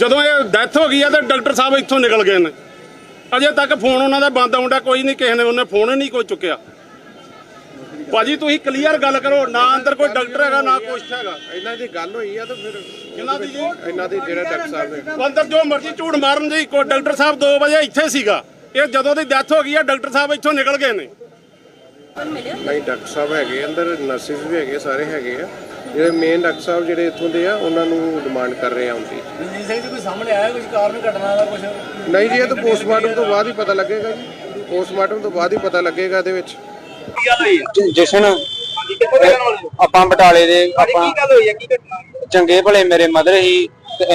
ਜਦੋਂ ਇਹ ਡੈਥ ਹੋ ਗਈ ਆ ਤੇ ਡਾਕਟਰ ਸਾਹਿਬ ਇੱਥੋਂ ਨਿਕਲ ਗਏ ਨੇ। ਅਜੇ ਤੱਕ ਫੋਨ ਉਹਨਾਂ ਦਾ ਬੰਦ ਆਉਂਦਾ ਕੋਈ ਨਹੀਂ ਕਿਸੇ ਨੇ ਉਹਨੇ ਫੋਨ ਹੀ ਨਹੀਂ ਕੋਈ ਚੁੱਕਿਆ। ਭਾਜੀ ਤੁਸੀਂ ਕਲੀਅਰ ਗੱਲ ਕਰੋ ਨਾ ਅੰਦਰ ਕੋਈ ਡਾਕਟਰ ਹੈਗਾ ਨਾ ਕੁਛ ਹੈਗਾ। ਇਹਨਾਂ ਦੀ ਗੱਲ ਹੋਈ ਆ ਤਾਂ ਫਿਰ ਕਿਹਨਾਂ ਦੀ ਜੀ। ਇਹਨਾਂ ਦੀ ਜਿਹੜਾ ਡਾਕਟਰ ਸਾਹਿਬ ਨੇ ਅੰਦਰ ਜੋ ਮਰਜ਼ੀ ਝੂਠ ਮਾਰਨ ਜੀ ਕੋਈ ਡਾਕਟਰ ਸਾਹਿਬ 2 ਵਜੇ ਇੱਥੇ ਸੀਗਾ। ਇਹ ਜਦੋਂ ਦੀ ਡੈਥ ਹੋ ਗਈ ਆ ਡਾਕਟਰ ਸਾਹਿਬ ਇੱਥੋਂ ਨਿਕਲ ਗਏ ਨੇ। ਨਹੀਂ ਡਾਕਟਰ ਸਾਹਿਬ ਹੈਗੇ ਅੰਦਰ ਨਰਸਿਸ ਵੀ ਹੈਗੇ ਸਾਰੇ ਹੈਗੇ ਆ। ਜਿਹੜੇ ਮੇਨ ਡਾਕਟਰ ਸਾਹਿਬ ਜਿਹੜੇ ਇੱਥੋਂ ਦੇ ਆ ਉਹਨਾਂ ਨੂੰ ਡਿਮਾਂਡ ਕਰ ਰਹੇ ਆ ਹੁੰਦੀ ਰਣਜੀਤ ਸਿੰਘ ਜੀ ਕੋਈ ਸਾਹਮਣੇ ਆਇਆ ਕੁਝ ਕਾਰਨ ਘਟਨਾ ਦਾ ਕੁਝ ਨਹੀਂ ਜੀ ਇਹ ਤਾਂ ਪੋਸਟਮਾਰਟਮ ਤੋਂ ਬਾਅਦ ਹੀ ਪਤਾ ਲੱਗੇਗਾ ਜੀ। ਪੋਸਟਮਾਰਟਮ ਤੋਂ ਬਾਅਦ ਹੀ ਪਤਾ ਲੱਗੇਗਾ ਇਹਦੇ ਵਿੱਚ। ਜਸ਼ਨ ਆਪਾਂ ਬਟਾਲੇ ਦੇ ਆਪਾਂ ਗੱਲ ਹੋਈ ਹੈ? ਕੀ ਘਟਨਾ ਚੰਗੇ ਭਲੇ ਮੇਰੇ ਮਦਰ ਹੀ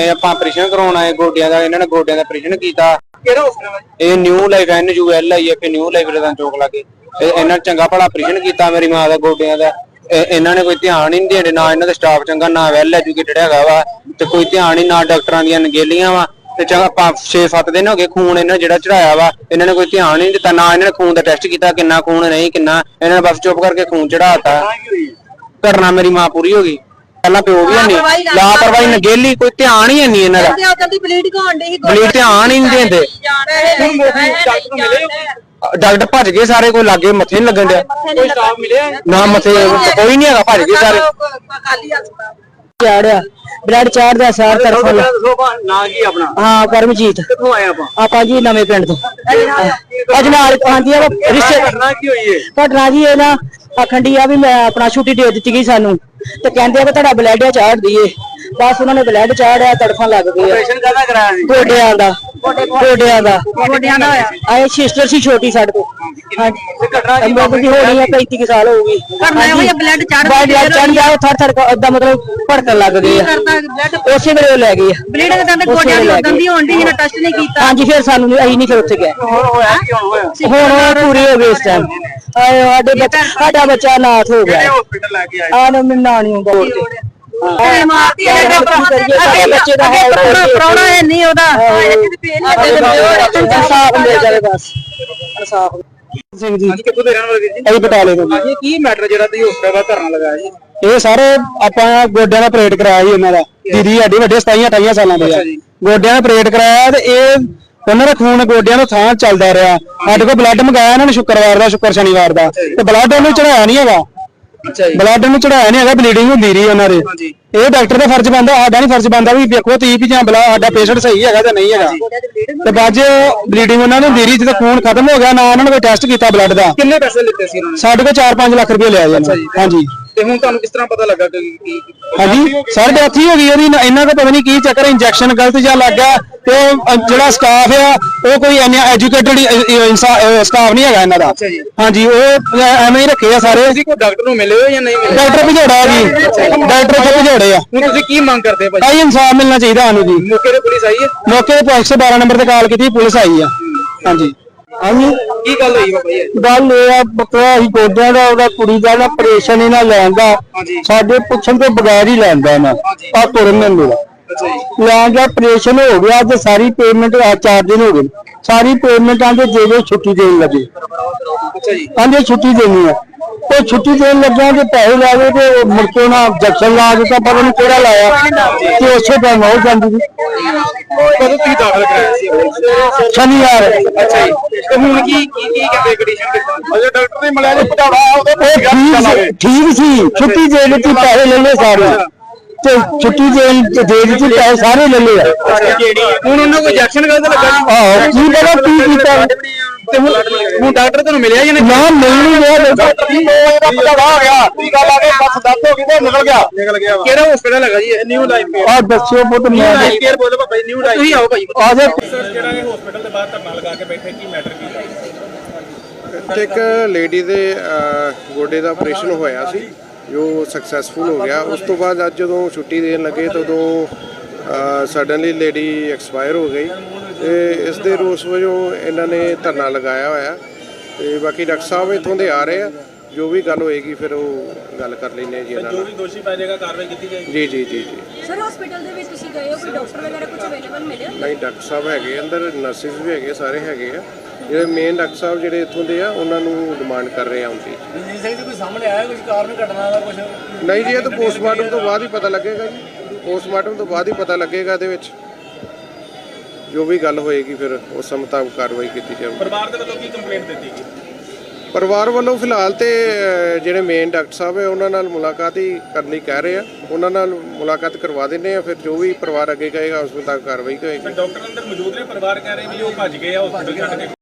ਆਪਾਂ ਆਪਰੇਸ਼ਨ ਕਰਾਉਣ ਆਏ ਗੋਡਿਆਂ ਦਾ ਇਹਨਾਂ ਨੇ ਗੋਡਿਆਂ ਦਾ ਆਪਰੇਸ਼ਨ ਕੀਤਾ। ਕਿਹੜਾ ਹਸਪਤਾਲ ਇਹ New Life N U L I F New Life ਰਦਾਂ ਚੌਕ ਲਾਗੇ ਇਹ ਇਹਨਾਂ ਨੇ ਚੰਗਾ ਭਲਾ ਆਪਰੇਸ਼ਨ ਕੀਤਾ ਮੇਰੀ ਮਾਂ ਦਾ ਗੋਡਿਆਂ ਦਾ। ਇਹ- ਇਹਨਾਂ ਨੇ ਕੋਈ ਧਿਆਨ ਹੀ ਨਹੀਂ ਦੇਣੇ ਨਾ ਇਹਨਾਂ ਦਾ ਸਟਾਫ ਚੰਗਾ ਨਾ ਵੈਲ ਐਜੂਕੇਟਡ ਹੈਗਾ ਵਾ ਤੇ ਕੋਈ ਧਿਆਨ ਹੀ ਨਾ ਡਾਕਟਰਾਂ ਦੀਆਂ ਨਗੇਲੀਆਂ ਵਾ ਤੇ ਚੰਗਾ ਪੰਜ 6-7 ਦਿਨ ਹੋ ਗਏ ਖੂਨ ਇਹਨਾਂ ਜਿਹੜਾ ਚੜਾਇਆ ਵਾ, ਇਹਨਾਂ ਨੇ ਕੋਈ ਧਿਆਨ ਹੀ ਨਹੀਂ ਦਿੱਤਾ, ਨਾ ਇਹਨਾਂ ਨੇ ਖੂਨ ਦਾ ਟੈਸਟ ਕੀਤਾ, ਕਿੰਨਾ ਖੂਨ ਨਹੀਂ, ਕਿੰਨਾ, ਇਹਨਾਂ ਨੇ ਬਸ ਚੁੱਪ ਕਰਕੇ ਖੂਨ ਚੜਾਤਾ ਘਟਨਾ ਮੇਰੀ ਮਾਂ ਪੂਰੀ ਹੋ ਗਈ। ਪਹਿਲਾਂ ਪਿਓ ਵੀ ਨਹੀਂ ਲਾਪਰਵਾਹੀ ਨਗੇਲੀ ਕੋਈ ਧਿਆਨ ਹੀ ਨਹੀਂ ਇਹਨਾਂ ਦਾ। ਬਲੀਡ ਹੋਣ ਧਿਆਨ ਹੀ ਨਹੀਂ ਦਿੰਦੇ। ਡਾਕਟਰ ਨੂੰ ਮਿਲੇ ਡਾਕਟਰ ਭੱਜ ਗਏ ਸਾਰੇ ਕੋਈ ਲਾਗੇ ਮੱਥੇ ਨਹੀਂ ਲੱਗਣ ਡਿਆ। ਕੋਈ ਸਟਾਫ ਮਿਲਿਆ? ਨਾ ਮੱਥੇ ਕੋਈ ਨਹੀਂ ਹੈਗਾ ਭੱਜ ਗਏ ਸਾਰੇ। ਖਾਲੀ ਹਸਪਤਾਲ ਚਾੜਿਆ ਬਲੱਡ ਚਾੜਦਾ ਸਾਰ ਤਰਫੋਂ। ਨਾ ਕੀ ਆਪਣਾ? ਹਾਂ ਕਰਮਜੀਤ ਕਿੱਥੋਂ ਆਏ ਆਪਾਂ? ਆਪਾਂ ਜੀ ਨਵੇਂ ਪਿੰਡ ਤੋਂ। ਅੱਜ ਨਾਲ ਆਂਦੀ ਆ ਰਿਸ਼ਤੇ ਘਟਨਾ ਕੀ ਹੋਈ ਹੈ ਘਟਨਾ ਜੀ ਇਹ ਨਾ ਆਖੰਡੀ ਆ ਵੀ ਮੈਂ ਆਪਣਾ ਛੁੱਟੀ ਦੇ ਦਿੱਤੀ ਗਈ ਸਾਨੂੰ। ਤੇ ਕਹਿੰਦੇ ਆ ਕਿ ਤੁਹਾਡਾ ਬਲੱਡ ਚਾੜ ਦਈਏ ਬਸ ਉਹਨਾਂ ਨੇ ਬਲੱਡ ਚਾੜਿਆ ਤੜਫਾਂ ਲੱਗ ਗਈ ਆਪਰੇਸ਼ਨ ਕਾਹਦਾ ਕਰਾਇਆ ਸੀ? ਗੋਡਿਆਂ ਦਾ ਗੋਡਿਆਂ ਦਾ। ਗੋਡਿਆਂ ਦਾ ਹੋਇਆ? ਆਏ ਸਿਸਟਰ ਸੀ ਛੋਟੀ ਸਾਡੇ ਤੋਂ ਹਾਂਜੀ। ਘਟਨਾ ਦੀ ਹੋਣੀ ਆ 35 ਕੁ ਸਾਲ ਹੋ ਗਈ। ਕਰਨਾ ਜਿਹਾ ਬਲੱਡ ਚੜ੍ਹ ਬਲੱਡ ਚੜ ਗਿਆ ਉਹ ਥਰ ਥਰ ਏਦਾਂ ਮਤਲਬ ਭੜਕਣ ਲੱਗ ਗਏ ਆ। ਕਰਦਾ ਬਲੱਡ ਉਸੇ ਵੇਲੇ ਉਹ ਲੈ ਗਏ ਆ। ਬਲੀਡ ਦੇ ਤਾਂ ਗੋਡਿਆਂ ਦੀ ਉਦੋਂ ਦੀ ਹੋਣ ਡਈ ਸੀ ਟੈਸਟ ਨਹੀਂ ਕੀਤਾ। ਹਾਂਜੀ ਫਿਰ ਸਾਨੂੰ ਨੀ- ਅਸੀਂ ਨਹੀਂ ਫਿਰ ਉੱਥੇ ਗਏ। ਹੁਣ ਹੋਇਆ ਕੀ ਹੁਣ ਹੋਇਆ? ਪੂਰੇ ਹੋ ਗਏ ਇਸ ਟਾਈਮ ਆਏ ਸਾਡੇ ਬੱਚਾ ਸਾਡਾ ਬੱਚਾ ਨਾਥ ਹੋ ਗਿਆ। ਹਸਪੀਟਲ ਲੈ ਕੇ ਆਏ? ਆ ਨਾ ਮੈਂ ਨਾ ਨਹੀਂ ਬੋਲ ਤੇ ਮਾਰਤੀ ਹੈ। ਸਾਡੇ ਬੱਚੇ ਦਾ ਹਾਲ ਕਰਕੇ ਪ੍ਰੋਣਾ ਹੈ ਨਹੀਂ ਉਹਦਾ। ਕਿਤੇ ਪੇਲ ਇਨਸਾਫ ਮਿਲ ਜਾਵੇ ਬਸ। ਇਨਸਾਫ ਸਿੰਘ ਜੀ ਕਿੱਥੋਂ ਦੇ ਰਹਿਣ ਵਾਲੇ ਵੀਰ ਜੀ ਅਸੀਂ ਬਟਾਲੇ ਤੋਂ। ਇਹ ਕੀ ਮੈਟਰ ਜਿਹੜਾ ਤੁਸੀਂ ਹਸਪਤਾਲ ਦਾ ਧਰਨਾ ਲਗਾਇਆ ਜੀ ਇਹ ਸਾਰੇ ਆਪਾਂ ਗੋਡਿਆਂ ਦਾ ਆਪਰੇਟ ਕਰਾਇਆ ਸੀ ਉਹਨਾਂ ਦਾ। ਦੀਦੀ ਸਾਡੀ ਵੱਡੇ 27 28 ਸਾਲਾਂ ਦੇ ਆ। ਗੋਡਿਆਂ ਦਾ ਆਪਰੇਟ ਕਰਾਇਆ ਤੇ ਇਹ ਉਹਨਾਂ ਦਾ ਖੂਨ ਗੋਡਿਆਂ ਤੋਂ ਥਾਂ ਚੱਲਦਾ ਰਿਹਾ। ਸਾਡੇ ਕੋਲ ਬਲੱਡ ਮੰਗਾਇਆ ਇਹਨਾਂ ਨੇ ਸ਼ੁੱਕਰਵਾਰ ਦਾ ਸ਼ੁੱਕਰ ਸ਼ਨੀਵਾਰ ਦਾ। ਤੇ ਬਲੱਡ ਉਹਨੂੰ ਚੜਾਇਆ ਨਹੀਂ ਹੈਗਾ। ਅੱਛਾ ਜੀ। ਬਲੱਡ ਨੂੰ ਚੜਾਇਆ ਨਹੀਂ ਹੈਗਾ ਬਲੀਡਿੰਗ ਹੁੰਦੀ ਰਹੀ ਉਹਨਾਂ ਦੇ। ਇਹ ਡਾਕਟਰ ਦਾ ਫਰਜ਼ ਬੰਦਾ ਸਾਡਾ ਨਹੀਂ ਫਰਜ਼ ਬੰਦਾ ਵੀ ਵੇਖੋ ਤੀ ਵੀ ਜਾਂ ਬਲਾ ਸਾਡਾ ਪੇਸ਼ੈਂਟ ਸਹੀ ਹੈਗਾ ਜਾਂ ਨਹੀਂ ਹੈਗਾ। ਤੇ ਬਾਅਦ ਬਲੀਡਿੰਗ ਉਹਨਾਂ ਨੂੰ ਹੁੰਦੀ ਰਹੀ ਜਦੋਂ ਖੂਨ ਖਤਮ ਹੋ ਗਿਆ ਨਾ ਉਹਨਾਂ ਨੇ ਕੋਈ ਟੈਸਟ ਕੀਤਾ ਬਲੱਡ ਦਾ। ਕਿੰਨੇ ਪੈਸੇ ਲਿੱਤੇ ਸੀ ਉਹਨਾਂ ਨੇ? ਸਾਡੇ ਕੋਲ 4-5 ਲੱਖ ਰੁਪਏ ਲਿਆ ਜੀ। ਹਾਂਜੀ। ਤੇ ਹੁਣ ਤੁਹਾਨੂੰ ਕਿਸ ਤਰ੍ਹਾਂ ਪਤਾ ਲੱਗਾ ਕਿ ਕੀ ਹਾਂਜੀ ਸਰ ਡੈਥ ਹੀ ਹੋ ਗਈ ਉਹਦੀ ਇਹਨਾਂ ਦਾ ਪਤਾ ਨਹੀਂ ਕੀ ਚੱਕਰ ਇੰਜੈਕਸ਼ਨ ਗਲਤ ਜਿਹਾ ਲੱਗ ਤੇ ਉਹ, ਜਿਹੜਾ ਸਟਾਫ ਆ ਉਹ ਕੋਈ ਇੰਨਾ ਐਜੂਕੇਟਡ ਸਟਾਫ ਨਹੀਂ ਹੈਗਾ ਇਹਨਾਂ ਦਾ। ਹਾਂਜੀ ਉਹ ਐਵੇਂ ਹੀ ਰੱਖੇ ਆ ਸਾਰੇ। ਤੁਸੀਂ ਕੋਈ ਡਾਕਟਰ ਨੂੰ ਮਿਲੇ ਹੋ ਜਾਂ ਨਹੀਂ ਮਿਲੇ? ਡਾਕਟਰ ਭਜੋੜਾ ਜੀ। ਡਾਕਟਰ ਤੋਂ ਭਜੋੜੇ ਆ। ਹੁਣ ਤੁਸੀਂ ਕੀ ਮੰਗ ਕਰਦੇ ਭਾਈ ਭਾਈ ਇਨਸਾਫ ਮਿਲਣਾ ਚਾਹੀਦਾ ਸਾਨੂੰ ਜੀ। ਮੌਕੇ ਤੇ ਪੁਲਿਸ ਆਈ ਹੈ? ਮੌਕੇ ਤੇ 112 ਨੰਬਰ ਤੇ ਕਾਲ ਕੀਤੀ ਪੁਲਿਸ ਆਈ ਆ। ਹਾਂਜੀ। ਹਾਂਜੀ। ਕੀ ਗੱਲ ਹੋਈ ਬਾਬਾ ਜੀ? ਗੱਲ ਇਹ ਆ ਬਕਰਾ ਹੀ ਗੋਡਿਆਂ ਦਾ ਉਹਦਾ ਕੁੜੀ ਦਾ ਨਾ ਆਪਰੇਸ਼ਨ ਇਹਨਾਂ ਲੈਂਦਾ ਹਾਂਜੀ। ਸਾਡੇ ਪੁੱਛਣ ਤੋਂ ਬਗੈਰ ਹੀ ਲੈਂਦਾ ਨਾ ਆ ਤੁਰਨ ਨਹੀਂ ਮਿਲਿਆ ਅੱਛਾ ਜੀ। ਲੈ ਗਿਆ ਆਪਰੇਸ਼ਨ ਹੋ ਗਿਆ ਤੇ ਸਾਰੀ ਪੇਮੈਂਟ ਆ ਚਾਰ ਦਿਨ ਹੋ ਗਏ। ਸਾਰੀ ਪੇਮੈਂਟ ਆਂਦੇ ਦੇ ਦਿਓ ਛੁੱਟੀ ਦੇਣ ਲੱਗੇ। ਅੱਛਾ ਜੀ। ਆਂਦੇ ਛੁੱਟੀ ਦੇਣੀ ਆ। ਤੇ ਛੁੱਟੀ ਦੇਣ ਲੱਗਿਆ ਤੇ ਪੈਸੇ ਲਾ ਗਏ ਤੇ ਉਹ ਮੁੜ ਕੇ ਉਹਨਾਂ ਜੈਕਸ਼ਨ ਲਾ ਦਿੱਤਾ ਪਤਾ ਨਹੀਂ ਕਿਹੜਾ ਲਾਇਆ। ਤੇ ਉਸੇ ਟਾਈਮ ਹੋ ਜਾਂਦੀ ਸੀ। ਕਦੋਂ ਤੁਸੀਂ ਦਾਖਲ ਕਰਾਇਆ ਸੀ? ਸ਼ਨੀਵਾਰ ਅੱਛਾ ਜੀ। ਤੇ ਹੁਣ ਕੀ ਕੀ ਕੀ ਕਹਿੰਦੇ ਕੰਡੀਸ਼ਨ ਕਿੱਦਾਂ ਅਜੇ ਡਾਕਟਰ ਨੇ ਮਿਲਿਆ ਜੀ ਪਟਾੜਾ ਉਹਦੇ ਉਹ ਠੀਕ ਸੀ ਠੀਕ ਸੀ। ਛੁੱਟੀ ਦੇ ਦਿੱਤੀ ਪੈਸੇ ਲੈ ਲਏ ਸਾਰੇ। ਤੇ ਛੁੱਟੀ ਦੇ ਦੇ ਦਿੱਤੀ ਪੈਸੇ ਸਾਰੇ ਲੈ ਲਏ ਹੁਣ ਉਹਨਾਂ ਕੋਈ ਇੰਜੈਕਸ਼ਨ ਗਲਤ ਲੱਗਾ ਜੀ। ਆਹੋ ਕੀ ਪਤਾ ਕੀ ਕੀਤਾ। ਤੇ ਹੁਣ ਹੁਣ ਡਾਕਟਰ ਤੁਹਾਨੂੰ ਮਿਲਿਆ ਜਾਂ ਨਹੀਂ? ਨਾ ਮਿਲ ਨਹੀਂ ਰਿਹਾ ਇਹਦਾ ਪਟਾੜਾ ਆ ਗਿਆ। ਟੀਕਾ ਲਾ ਕੇ ਬਸ ਦੱਸ ਹੋ ਗਈ ਤੇ ਨਿਕਲ ਗਿਆ। ਨਿਕਲ ਗਿਆ ਕਿਹੜਾ ਹਸਪੀਟਲ ਹੈਗਾ ਜੀ ਨਿਊ ਲਾਈਫ ਆ ਦੱਸਿਓ ਪੁੱਤ ਮੈਂ ਲਾਈਫ ਕੇਅਰ ਬੋਲੋ ਬਾਬਾ ਜੀ ਨਿਊ ਲਾਈਫ ਤੁਸੀਂ ਆਓ ਭਾਈ। ਆ ਜਾ ਜਿਹੜਾ ਇਹ ਹਸਪੀਟਲ ਦੇ ਬਾਹਰ ਧਰਨਾ ਲਗਾ ਕੇ ਬੈਠੇ ਕੀ ਮੈਟਰ ਕੀ ਇੱਕ ਲੇਡੀ ਦੇ ਗੋਡੇ ਦਾ ਆਪਰੇਸ਼ਨ ਹੋਇਆ ਸੀ। ਜੋ ਸਕਸੈਸਫੁਲ ਹੋ ਗਿਆ। ਉਸ ਤੋਂ ਬਾਅਦ ਅੱਜ ਜਦੋਂ ਛੁੱਟੀ ਦੇਣ ਲੱਗੇ ਤਾਂ ਉਦੋਂ ਸਡਨਲੀ ਲੇਡੀ ਐਕਸਪਾਇਰ ਹੋ ਗਈ ਤੇ ਇਸ ਦੇ ਰੋਸ ਵਜੋਂ ਇਹਨਾਂ ਨੇ ਧਰਨਾ ਲਗਾਇਆ ਹੋਇਆ। ਤੇ ਬਾਕੀ ਡਾਕਟਰ ਸਾਹਿਬ ਇੱਥੋਂ ਦੇ ਆ ਰਹੇ ਆ। ਜੋ ਵੀ ਗੱਲ ਹੋਏਗੀ ਫਿਰ ਉਹ ਗੱਲ ਕਰ ਲੈਂਦੇ ਜੀ ਇਹਨਾਂ ਨਾਲ। ਦੋਸ਼ੀ ਪੈ ਜਾਏਗਾ ਕਾਰਵਾਈ ਕੀਤੀ ਜਾਏਗੀ। ਜੀ ਜੀ ਜੀ ਜੀ। ਸਰ ਹਸਪੀਟਲ ਦੇ ਵਿੱਚ ਤੁਸੀਂ ਗਏ ਹੋ ਕੋਈ ਡਾਕਟਰ ਵਗੈਰਾ ਕੁਝ ਅਵੇਲੇਬਲ ਮਿਲਿਆ? ਨਹੀਂ ਡਾਕਟਰ ਸਾਹਿਬ ਹੈਗੇ ਅੰਦਰ ਨਰਸਿਸ ਵੀ ਹੈਗੇ ਸਾਰੇ ਹੈਗੇ ਆ। ਜਿਹੜੇ ਮੇਨ ਡਾਕਟਰ ਸਾਹਿਬ ਜਿਹੜੇ ਇੱਥੋਂ ਦੇ ਆ ਉਹਨਾਂ ਨੂੰ ਡਿਮਾਂਡ ਕਰ ਰਹੇ ਆ ਹੁੰਦੀ ਰਣਜੀਤ ਸਿੰਘ ਜੀ ਕੋਈ ਸਾਹਮਣੇ ਆਇਆ ਕੁਝ ਕਾਰਨ ਘਟਨਾ ਦਾ ਕੁਝ ਨਹੀਂ ਜੀ ਇਹ ਤਾਂ ਪੋਸਟਮਾਰਟਮ ਤੋਂ ਬਾਅਦ ਹੀ ਪਤਾ ਲੱਗੇਗਾ ਜੀ। ਪੋਸਟਮਾਰਟਮ ਤੋਂ ਬਾਅਦ ਹੀ ਪਤਾ ਲੱਗੇਗਾ ਇਹਦੇ ਵਿੱਚ। ਜੋ ਵੀ ਗੱਲ ਹੋਏਗੀ ਫਿਰ ਉਸ ਮੁਤਾਬਕ ਕਾਰਵਾਈ ਕੀਤੀ ਜਾਊਗੀ। ਪਰਿਵਾਰ ਦੇ ਵੱਲੋਂ ਕੀ ਕੰਪਲੇਂਟ ਦਿੱਤੀ ਗਈ? ਪਰਿਵਾਰ ਵੱਲੋਂ ਫਿਲਹਾਲ ਤੇ ਜਿਹੜੇ ਮੇਨ ਡਾਕਟਰ ਸਾਹਿਬ ਹੈ ਉਹਨਾਂ ਨਾਲ ਮੁਲਾਕਾਤ ਹੀ ਕਰਨ ਕਹਿ ਰਹੇ ਆ। ਉਹਨਾਂ ਨਾਲ ਮੁਲਾਕਾਤ ਕਰਵਾ ਦਿੰਦੇ ਆ ਫਿਰ ਜੋ ਵੀ ਪਰਿਵਾਰ ਅੱਗੇ ਕਹੇਗਾ ਉਸ ਮੁਤਾਬਕ ਕਾਰਵਾਈ ਹੋਏਗੀ। ਡਾਕਟਰ ਅੰਦਰ ਮੌਜੂਦ ਨੇ ਪਰਿਵਾਰ ਕਹਿ ਰਹੇ ਵੀ ਉਹ ਭੱਜ ਗਏ ਆ ਹਸਪੀਟਲ ਛੱਡ ਕੇ।